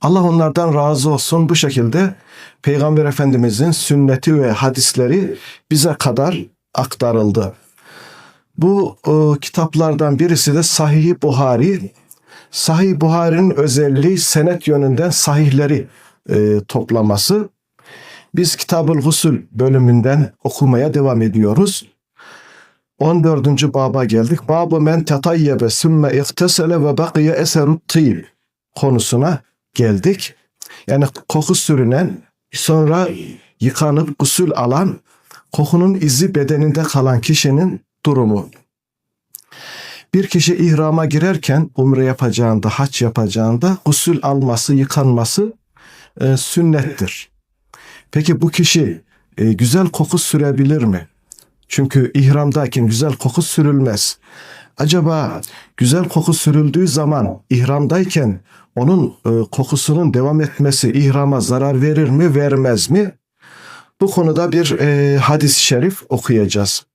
Allah onlardan razı olsun. Bu şekilde Peygamber Efendimizin sünneti ve hadisleri bize kadar aktarıldı. Bu e, kitaplardan birisi de Sahih Buhari. Sahih Buhari'nin özelliği senet yönünden sahihleri e, toplaması. Biz Kitab-ül Husul bölümünden okumaya devam ediyoruz. 14. baba geldik. Babu men tetayyebe sümme ihtesele ve bakiye eserut tîb konusuna geldik. Yani koku sürünen sonra yıkanıp gusül alan kokunun izi bedeninde kalan kişinin durumu. Bir kişi ihrama girerken umre yapacağında, haç yapacağında gusül alması, yıkanması e, sünnettir. Peki bu kişi e, güzel koku sürebilir mi? Çünkü ihramdayken güzel koku sürülmez. Acaba güzel koku sürüldüğü zaman ihramdayken onun e, kokusunun devam etmesi ihrama zarar verir mi vermez mi? Bu konuda bir e, hadis-i şerif okuyacağız.